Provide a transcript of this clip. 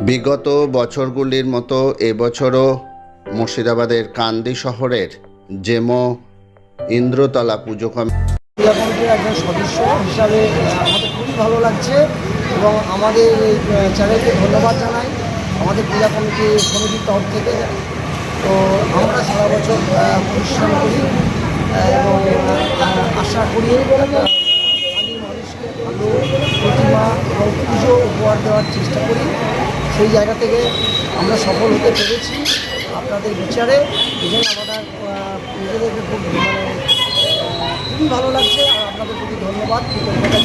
বিগত বছরগুলির মতো এবছরও মুর্শিদাবাদের কান্দি শহরের জেমো ইন্দ্রতলা পুজো কমিটি একজন সদস্য হিসাবে আমাদের খুবই ভালো লাগছে এবং আমাদের এই চ্যানেলকে ধন্যবাদ জানাই। আমাদের ক্রীড়া কমিটি কমিটির তরফ থেকে। তো আমরা সারা বছর পরিশ্রম করি এবং আশা করি আহ, আমি মানুষকে ভালো প্রতিমা এবং পুজো উপহার দেওয়ার চেষ্টা করি। সেই জায়গা থেকে আমরা সফল হতে পেরেছি। আপনাদের বিচারে এই জন্য আমরা নিজেদেরকে খুব মানে খুবই ভালো লাগছে। আর আপনাদের প্রতি ধন্যবাদ, কৃতজ্ঞতা